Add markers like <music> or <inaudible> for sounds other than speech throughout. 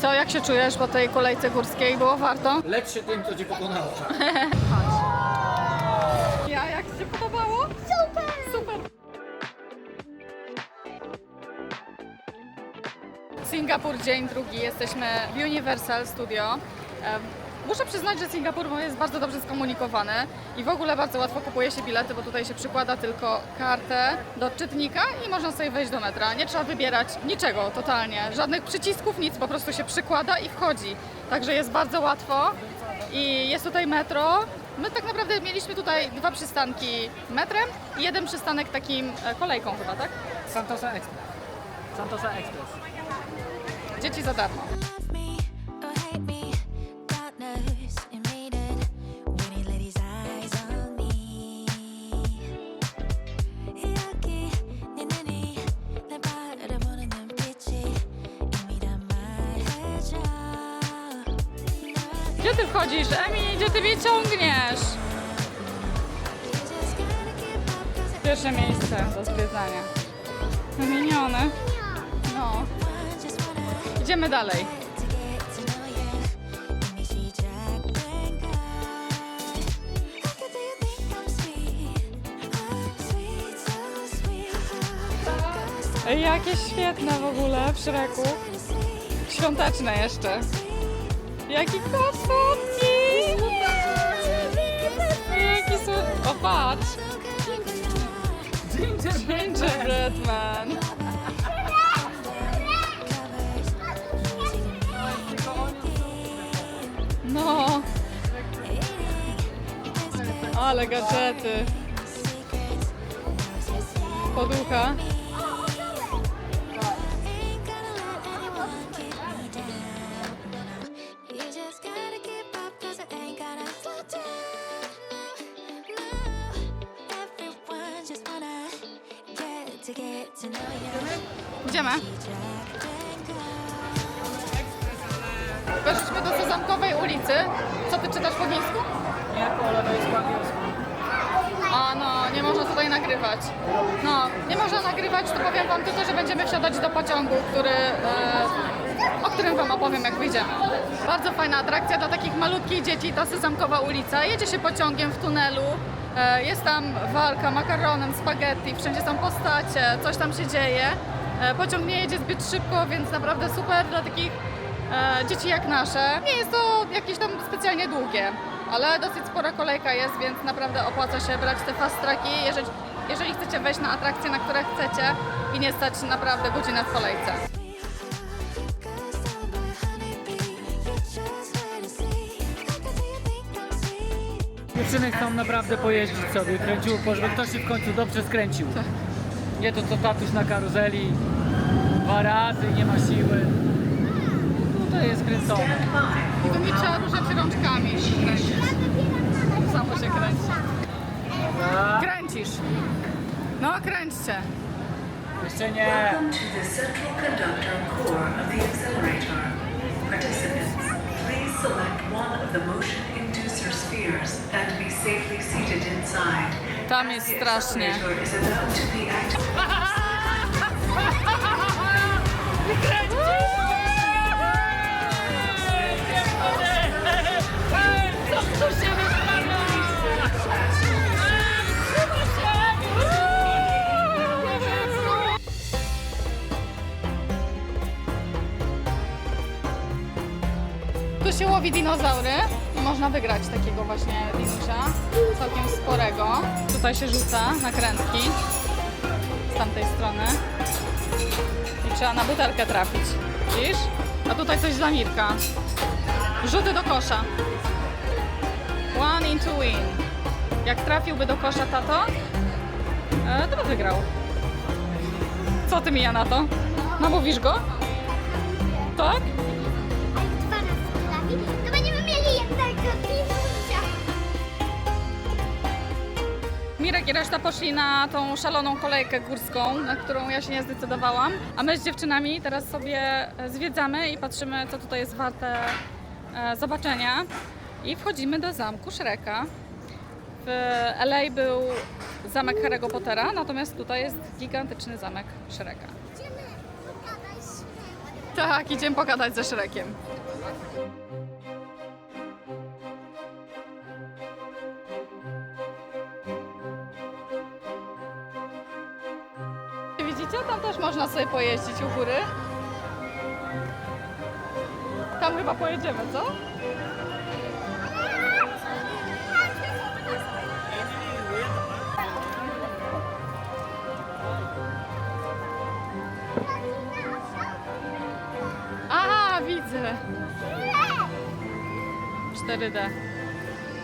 Co, jak się czujesz po tej kolejce górskiej? Było warto? Lecz się tym, co cię pokonało. <laughs> Ja, jak Ci się podobało? Super! Super! Singapur, dzień drugi. Jesteśmy w Universal Studio. Em, Muszę przyznać, że Singapur jest bardzo dobrze skomunikowany i w ogóle bardzo łatwo kupuje się bilety, bo tutaj się przykłada tylko kartę do czytnika i można sobie wejść do metra. Nie trzeba wybierać niczego totalnie, żadnych przycisków, nic, po prostu się przykłada i wchodzi. Także jest bardzo łatwo i jest tutaj metro. My tak naprawdę mieliśmy tutaj dwa przystanki metrem i jeden przystanek takim e, kolejką chyba, tak? Santosa Express. Santosa Express. Dzieci za darmo. że ty mnie ciągniesz. Pierwsze miejsce do zwiedzania. Wymienione. No. Idziemy dalej. Jakie świetne w ogóle w Szreku. Świąteczne jeszcze. Jaki kosmos! Słodki. O, patrz! Gingerbread man. No. Ale gadżety. Poducha. Co ty czytasz po chińsku? Nie, po angielsku. A no, nie można tutaj nagrywać. No, nie można nagrywać, to powiem wam tylko, że będziemy wsiadać do pociągu, który, e, o którym wam opowiem jak wyjdziemy. Bardzo fajna atrakcja dla takich malutkich dzieci, ta Sezamkowa ulica. Jedzie się pociągiem w tunelu, e, jest tam walka makaronem, spaghetti, wszędzie są postacie, coś tam się dzieje. E, pociąg nie jedzie zbyt szybko, więc naprawdę super dla takich dzieci jak nasze. Nie jest to jakieś tam specjalnie długie, ale dosyć spora kolejka jest, więc naprawdę opłaca się brać te fast tracki, jeżeli, jeżeli chcecie wejść na atrakcje, na które chcecie i nie stać naprawdę godzinę w kolejce. Dziewczyny chcą naprawdę pojeździć sobie, kręciłko, żeby ktoś się w końcu dobrze skręcił. Nie to co tatuś na karuzeli, dwa razy, nie ma siły. Tutaj jest kręcone. I tu mi trzeba ruszać rączkami. Samo się kręci. Kręcisz. No, kręćcie. Jeszcze nie. Welcome to the central conductor core of the accelerator. Participants, please select one of the motion inducer spheres and be safely seated inside. Tam jest The strasznie. accelerator is about to be activated. <laughs> dinozaury i można wygrać takiego właśnie dinusia, całkiem sporego. Tutaj się rzuca nakrętki z tamtej strony i trzeba na butelkę trafić. Widzisz? A tutaj coś dla Mirka. Rzuty do kosza. One into win. Jak trafiłby do kosza tato, e, to by wygrał. Co ty Mija na to? Namówisz go? Tak? I reszta poszli na tą szaloną kolejkę górską, na którą ja się nie zdecydowałam. A my z dziewczynami teraz sobie e, zwiedzamy i patrzymy, co tutaj jest warte e, zobaczenia. I wchodzimy do zamku Shreka. W LA był zamek Harry'ego Pottera, natomiast tutaj jest gigantyczny zamek Shreka. Idziemy pogadać z Tak, idziemy pogadać ze Szrekiem. Też można sobie pojeździć u góry. Tam chyba pojedziemy, co? Aha, widzę. 4D.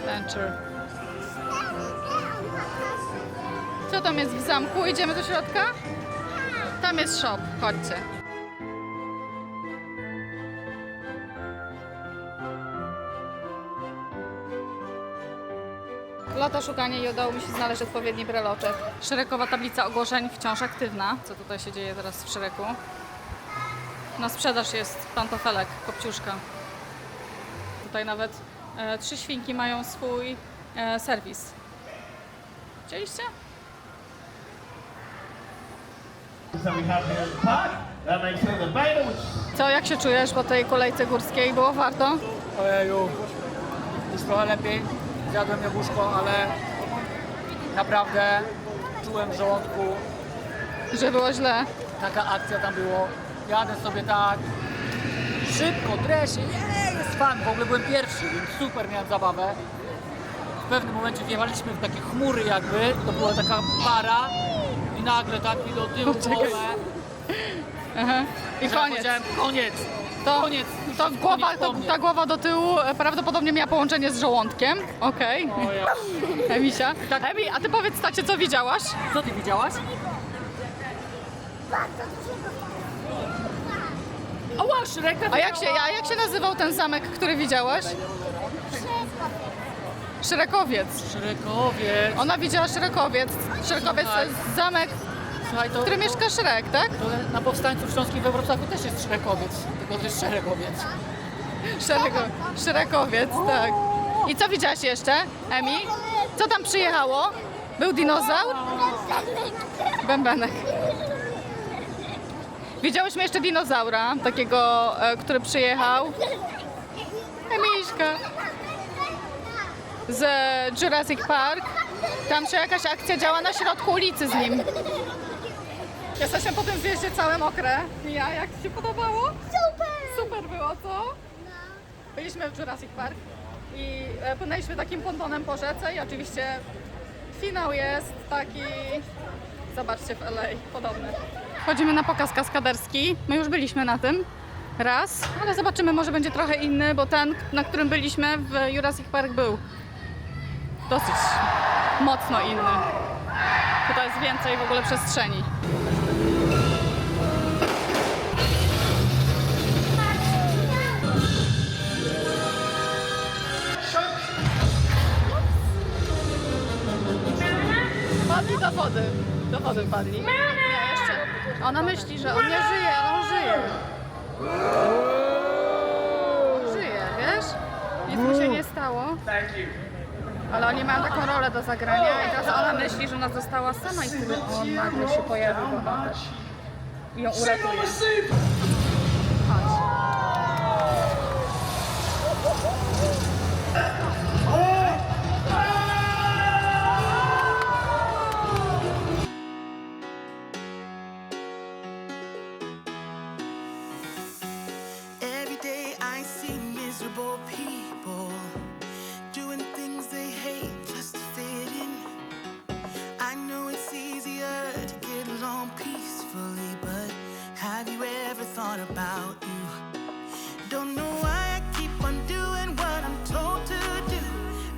Venture. Co tam jest w zamku? Idziemy do środka? Tam jest shop, chodźcie. Lata szukanie i udało mi się znaleźć odpowiedni breloczek. Szerekowa tablica ogłoszeń wciąż aktywna. Co tutaj się dzieje teraz w Szereku? Na sprzedaż jest pantofelek, kopciuszka. Tutaj nawet e, trzy świnki mają swój e, serwis. Widzieliście? So we have here in the park. That makes it available. Co, jak się czujesz po tej kolejce górskiej? Było warto? Ojeju, już trochę lepiej. Zjadłem jabłuszko, ale naprawdę czułem w żołądku. Że było źle? Taka akcja tam było. Jadę sobie tak szybko, dresie, jej, jest fan. W ogóle byłem pierwszy, więc super miałem zabawę. W pewnym momencie wjechaliśmy w takie chmury jakby, to była taka para i nagle taki do tyłu Poczekaj. głowę. I że ja koniec. powiedziałem, koniec, To, koniec. to głowa, to, mnie. ta głowa do tyłu e, prawdopodobnie miała połączenie z żołądkiem. Okej. O ja. Emisia. Tak. Emi, a ty powiedz tacie, co widziałaś? Co ty widziałaś? Ała, Szreka A jak się, a jak się nazywał ten zamek, który widziałaś? Szrekowiec. Szrekowiec. Ona widziała Szrekowiec. Szrekowiec to jest zamek, Słuchaj, to, w którym to, mieszka Szrek, tak? to na powstańców śląskich we Wrocławiu też jest Szrekowiec, tylko to jest Szeregowiec. Szerego, Szrekowiec, tak. I co widziałaś jeszcze, Emi? Co tam przyjechało? Był dinozaur? Bębenek. Widziałyśmy jeszcze dinozaura, takiego, e, który przyjechał. Emiśka. Z Jurassic Park. Tam się jakaś akcja działa na środku ulicy z nim. Jesteśmy po tym zjeździe całe mokre. Mija, jak Ci się podobało? Super! Super było, co? Byliśmy w Jurassic Park i e, płynęliśmy takim pontonem po rzece i oczywiście finał jest taki, zobaczcie w LA, podobny. Chodzimy na pokaz kaskaderski, my już byliśmy na tym raz, ale zobaczymy, może będzie trochę inny, bo ten, na którym byliśmy w Jurassic Park był dosyć mocno inny. Tutaj jest więcej w ogóle przestrzeni. Padli do wody. Do wody padli. Nie, jeszcze. Ona myśli, że on nie żyje, ale on żyje. On żyje, wiesz? Nic mu się nie stało. Ale oni mają taką rolę do zagrania i teraz ona myśli, że ona została sama i wtedy on nagle się pojawił bohater. I ją uratuje. Thought about you? Don't know why I keep on doing what I'm told to do.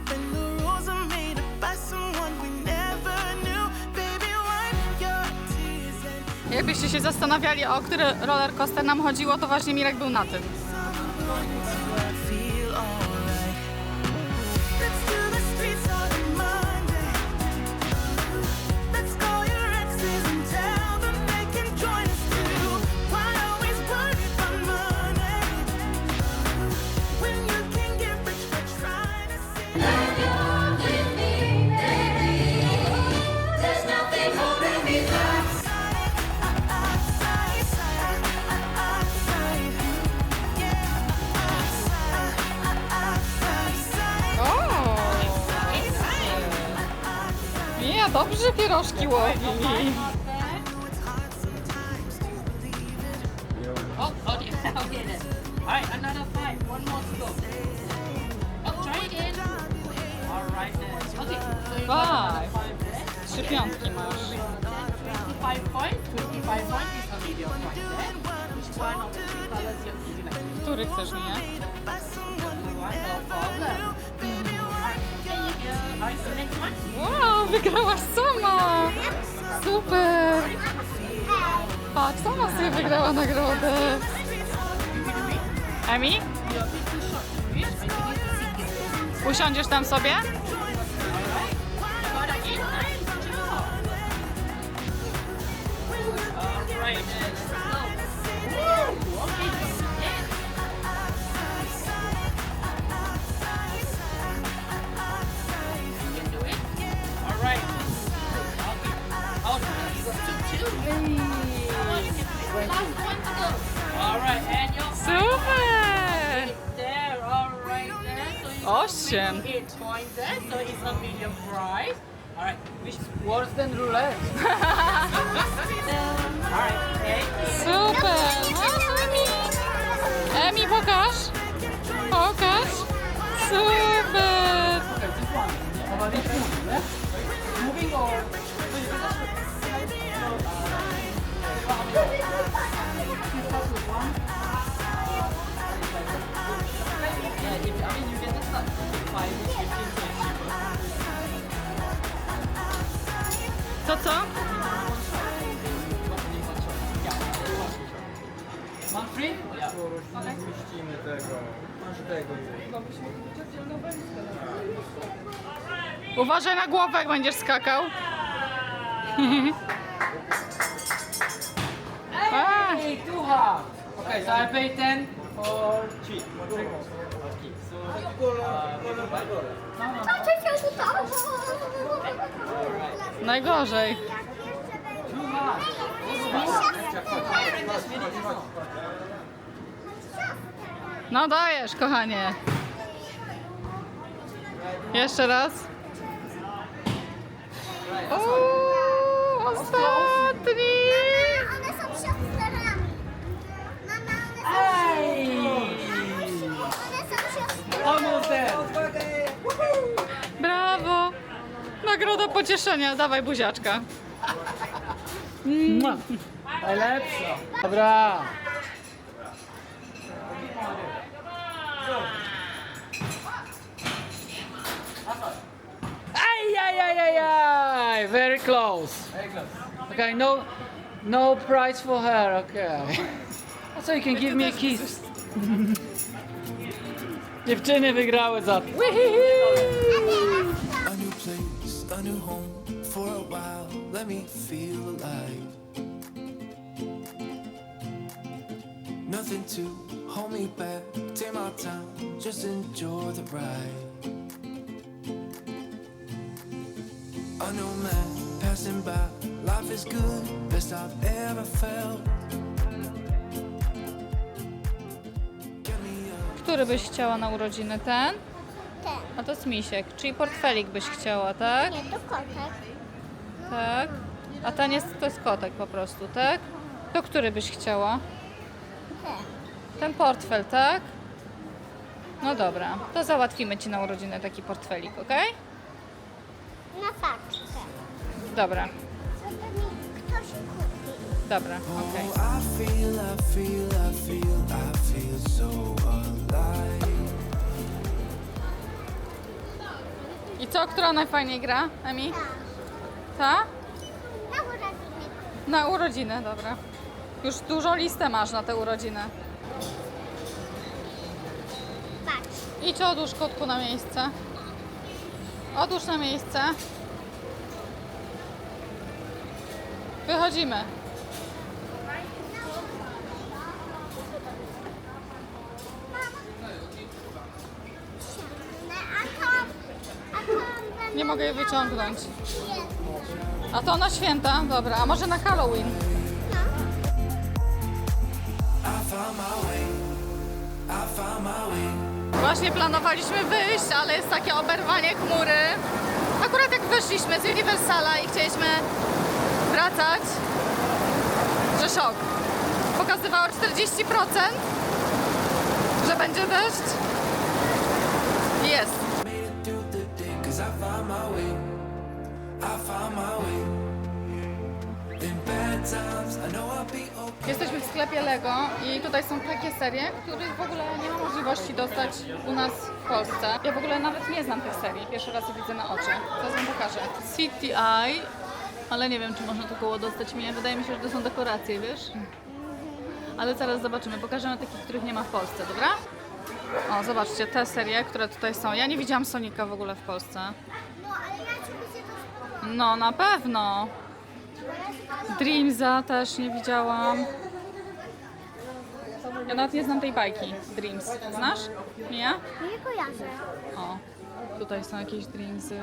When the rules are made up by someone we never knew. Baby, wipe your tears and Jakbyście się zastanawiali, o który roller coaster nam chodziło, to właśnie Mirek był na tym. Pierożki łowi. Oh. Alright, another five. One more to go. Oh, try again. Alright then. Okay, so you got another Five. there. Trzy piątki masz. 25 points, 25 points is a medium point there. Which one of the three colors you would you like? Który chcesz, nie? One, no problem. Super! Patrz, sama sobie wygrała nagrodę. Emi? Usiądziesz tam sobie? Alright, okay. Super! Emi, pokaż! Pokaż! Super! Moving or... To co? One free? Yeah. Zmieścimy tego. Masz tego Uważaj na głowę, jak będziesz skakał. <laughs> Hey, too hard. Okay, so I pay 10 for cheap. So, najgorzej. too hard. No dajesz, kochanie. Jeszcze raz. Uuu, ostatni. There. Brawo. Nagroda pocieszenia. Dawaj buziaczka. Mua. Najlepsza. Dobra. Ay, ay, ay, ay, ay. Very close. Okay, no, no prize for her. Okay. So you can give me a kiss. Dziewczyny wygrały za to. A new place, a new home. For a while, let me feel alive. Nothing to hold me back. Take my time, just enjoy the ride. A new man passing by. Life is good, best I've ever felt. Który byś chciała na urodziny? Ten? Ten. A to jest misiek, czyli portfelik byś chciała, tak? Nie, to kotek. Tak. A ten jest, to jest kotek po prostu, tak? To który byś chciała? Ten. Ten portfel, tak? No dobra, to załatwimy Ci na urodziny taki portfelik, ok? Na paczkę. Dobra, dobra, okej. I co, która najfajniej gra, Emi? Ta? Na urodziny. Na urodziny, dobra. Już dużą listę masz na te urodziny. Patrz. Idź odłóż kotku na miejsce. Odłóż na miejsce. Wychodzimy. A to, a to Nie mogę jej wyciągnąć. A to na święta? Dobra, a może na Halloween? Właśnie planowaliśmy wyjść, ale jest takie oberwanie chmury, Akurat jak wyszliśmy z Universala i chcieliśmy wracać, że szok. Pokazywało 40%, że będzie deszcz. Jesteśmy w sklepie Lego i tutaj są takie serie, których w ogóle nie ma możliwości dostać u nas w Polsce. Ja w ogóle nawet nie znam tych serii, pierwszy raz je widzę na oczy. Zaraz wam pokażę. City Eye, ale nie wiem, czy można to koło dostać mnie. Wydaje mi się, że to są dekoracje, wiesz? Ale zaraz zobaczymy. Pokażemy takich, których nie ma w Polsce, dobra? O, zobaczcie, te serie, które tutaj są. Ja nie widziałam Sonika w ogóle w Polsce. No, ale ja ci się to. No, na pewno. Dreamsa też nie widziałam. Ja nawet nie znam tej bajki. Dreams. Znasz? Nie? Nie kojarzę. O, tutaj są jakieś Dreamsy.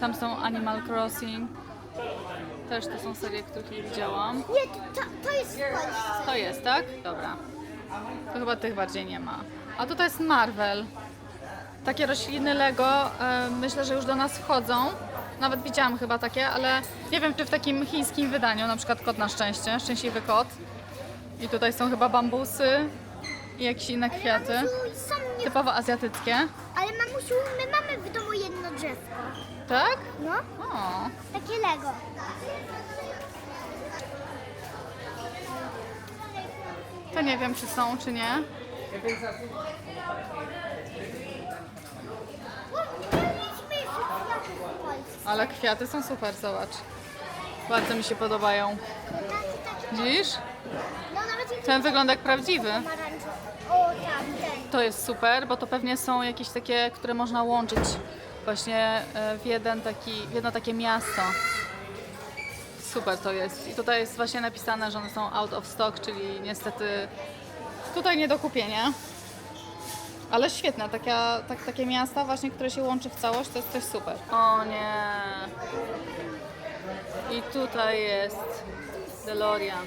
Tam są Animal Crossing. Też to są serie, których nie widziałam. Nie, to, to jest w Polsce. To jest, tak? Dobra. To chyba tych bardziej nie ma. A tutaj jest Marvel. Takie rośliny Lego e, myślę, że już do nas wchodzą. Nawet widziałam chyba takie, ale nie wiem czy w takim chińskim wydaniu, na przykład Kot na szczęście, Szczęśliwy Kot. I tutaj są chyba bambusy i jakieś inne kwiaty. Mamusiu, są nie... Typowo azjatyckie. Ale mamusiu, my mamy w domu jedno drzewko. Tak? No, O, takie Lego. to nie wiem czy są, czy nie. Mieliśmy jeszcze kwiaty w Polsce. Ale kwiaty są super, zobacz. Bardzo mi się podobają. Widzisz? no Ten wygląda jak prawdziwy. ten. To jest super, bo to pewnie są jakieś takie, które można łączyć właśnie e, w jeden taki, w jedno takie miasto. Super to jest. I tutaj jest właśnie napisane, że one są out of stock, czyli niestety tutaj nie do kupienia. Ale świetne, taka, tak, takie miasta właśnie, które się łączy w całość, to jest coś super. O nie. I tutaj jest DeLorean.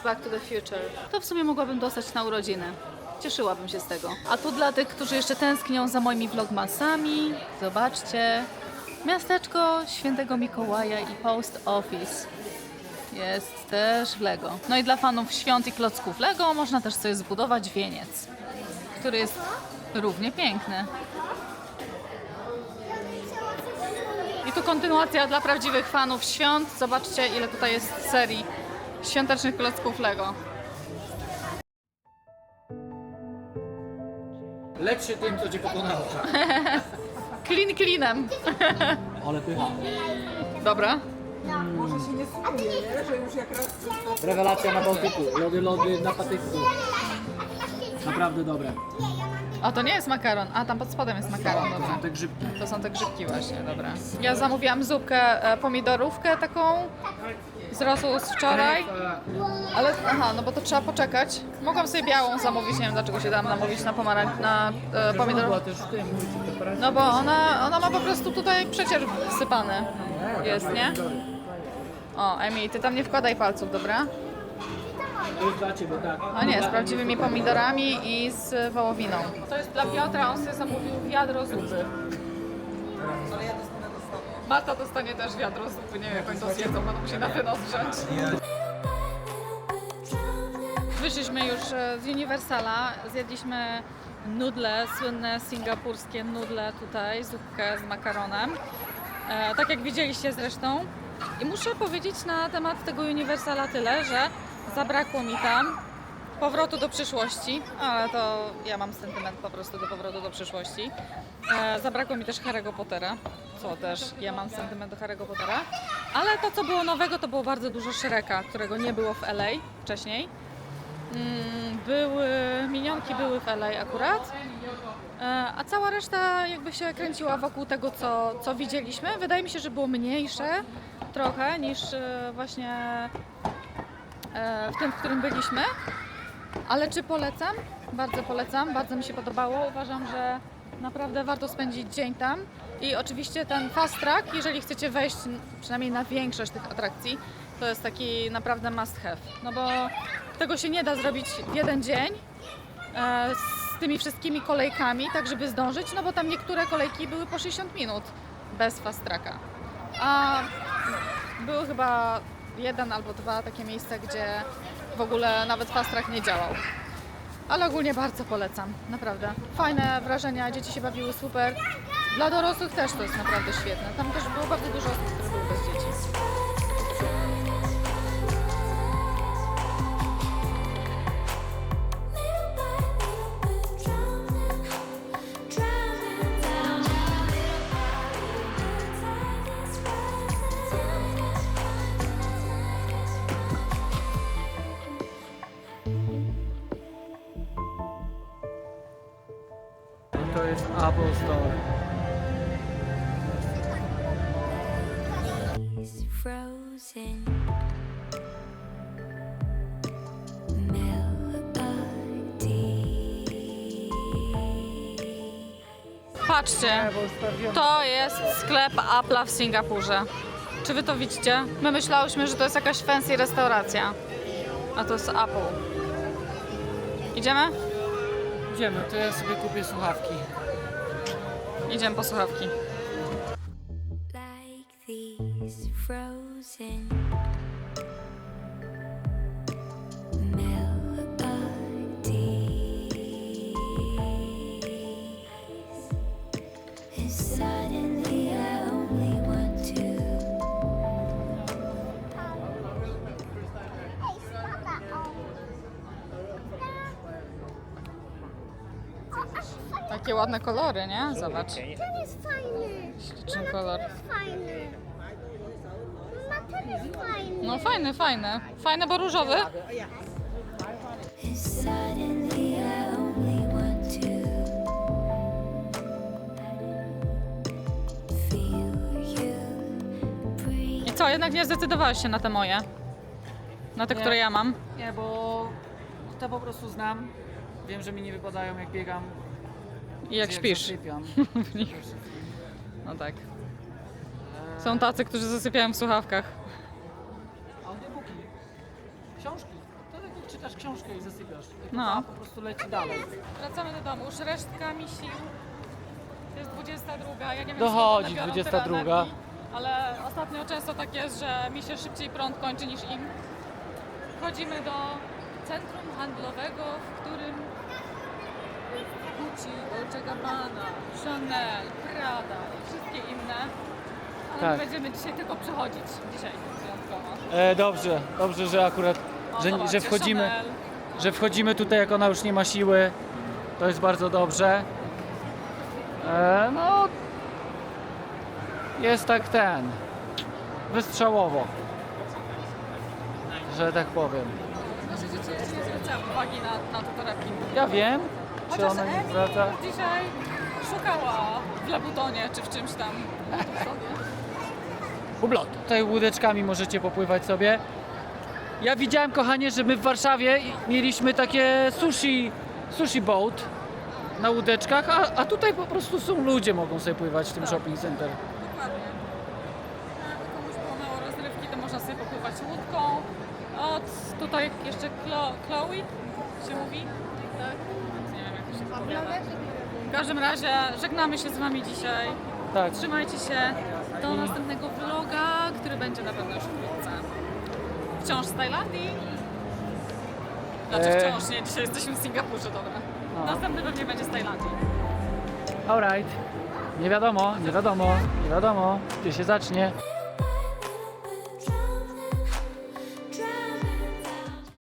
z Back to the Future. To w sumie mogłabym dostać na urodziny. Cieszyłabym się z tego. A tu dla tych, którzy jeszcze tęsknią za moimi vlogmasami, zobaczcie. Miasteczko Świętego Mikołaja i Post Office. Jest też w Lego. No i dla fanów świąt i klocków Lego można też sobie zbudować wieniec, który jest równie piękny. I tu kontynuacja dla prawdziwych fanów świąt. Zobaczcie, ile tutaj jest serii świątecznych klocków Lego. Lecz się tym, co cię pokonało. <laughs> Clean cleanem. Ale pycha. Dobra. Rewelacja na Bałtyku. Lody, lody na patyku. Naprawdę dobre. A to nie jest makaron. A tam pod spodem jest makaron, dobra. Te grzybki. To są te grzybki właśnie, dobra. Ja zamówiłam zupkę, e, pomidorówkę taką z rosół z wczoraj. Ale, aha, no bo to trzeba poczekać. Mogłam sobie białą zamówić, nie wiem dlaczego się dałam namówić na pomarańcz, na e, pomidorówkę. też w tym, w preparacji. No bo ona, ona ma po prostu tutaj przecież wsypane. Jest, nie? O, Emi, ty tam nie wkładaj palców, dobra? To jest dla ciebie, tak. No nie, z prawdziwymi pomidorami i z wołowiną. To jest dla Piotra, on sobie zamówił wiadro zupy. Marta dostanie też wiadro zupy, nie wiem jak oni to zjedzą, będą się na wynos wziąć. Wyszliśmy już e, z Universala, zjedliśmy nudle, słynne singapurskie nudle tutaj, zupkę z makaronem. E, tak jak widzieliście zresztą. I muszę powiedzieć na temat tego Universala tyle, że zabrakło mi tam powrotu do przyszłości, ale to ja mam sentyment po prostu do powrotu do przyszłości. E, zabrakło mi też Harry'ego Pottera, co też ja mam sentyment do Harry'ego Pottera. Ale to, co było nowego, to było bardzo dużo Shreka, którego nie było w LA wcześniej. Mm, Były, minionki były w LA akurat, E, a cała reszta jakby się kręciła wokół tego, co, co widzieliśmy. Wydaje mi się, że było mniejsze trochę niż e, właśnie w tym, w którym byliśmy. Ale czy polecam? Bardzo polecam, bardzo mi się podobało. Uważam, że naprawdę warto spędzić dzień tam. I oczywiście ten fast track, jeżeli chcecie wejść przynajmniej na większość tych atrakcji, to jest taki naprawdę must have. No bo tego się nie da zrobić w jeden dzień e, z tymi wszystkimi kolejkami, tak żeby zdążyć, no bo tam niektóre kolejki były po 60 minut. bez fast tracka. A były chyba jeden albo dwa takie miejsca, gdzie w ogóle nawet fast track nie działał. Ale ogólnie bardzo polecam, naprawdę. Fajne wrażenia, dzieci się bawiły super. Dla dorosłych też to jest naprawdę świetne. Tam też było bardzo dużo osób, które były bez dzieci. Apple. It's frozen. Patrzcie, to jest sklep Apple'a w Singapurze. Czy wy to widzicie? My myślałyśmy, że to jest jakaś fancy restauracja. A to jest Apple. Idziemy? Idziemy, to ja sobie kupię słuchawki. Idziemy po słuchawki. like these frozen ładne kolory, nie? Zobacz. Ten jest fajny. Śliczny kolor. Ten jest fajny. Mama, ten jest fajny. No fajny, fajny. Fajny, bo różowy. Suddenly I only want to feel you breathe. I co, jednak nie zdecydowałeś się na te moje? Na te, Nie. które ja mam? Nie, bo te po prostu znam. Wiem, że mi nie wypadają jak biegam. I jak śpisz. zasypiam. <laughs> w nich. No tak. Są tacy, którzy zasypiają w słuchawkach. Audiobooki. Książki. To tak jak czytasz książkę i zasypiasz. Tylko No. po prostu leci dalej. Wracamy do domu, już resztkami sił. To jest 22, ja nie wiem Dochodzi, skąd one biorą 22. tyle energii, Ale ostatnio często tak jest, że mi się szybciej prąd kończy niż im. Wchodzimy do centrum handlowego, w którym Gucci, Dolce Gabbana, Chanel, Prada i wszystkie inne. Ale Tak. my będziemy dzisiaj tylko przechodzić. Dzisiaj wyjątkowo. E, dobrze, dobrze, że akurat, O, że, zobaczcie, że wchodzimy, Chanel. że wchodzimy tutaj jak ona już nie ma siły. To jest bardzo dobrze. E, no, jest tak ten, wystrzałowo, że tak powiem. Nasze dzieci nie zwracają uwagi na, na te torebki. Ja wiem, czy Chociaż ona nie Emi dzisiaj szukała w Lebutonie czy w czymś tam. Bublot. Tutaj łódeczkami możecie popływać sobie. Ja widziałem, kochanie, że my w Warszawie mieliśmy takie sushi, sushi boat na łódeczkach, a, a tutaj po prostu są ludzie, mogą sobie pływać w tym shopping center. Dokładnie. Jakby komuś było mało rozrywki, to można sobie popływać łódką. Od tutaj jeszcze Chlo- Chloe się mówi. W każdym razie żegnamy się z Wami dzisiaj. Tak, Trzymajcie się do następnego vloga, który będzie na pewno już wkrótce. Wciąż z Tajlandii. Znaczy Eee. wciąż, nie, dzisiaj jesteśmy w Singapurze, dobra. No. Następny pewnie będzie z Tajlandii. alright. Nie wiadomo, nie wiadomo, nie wiadomo, gdzie się zacznie.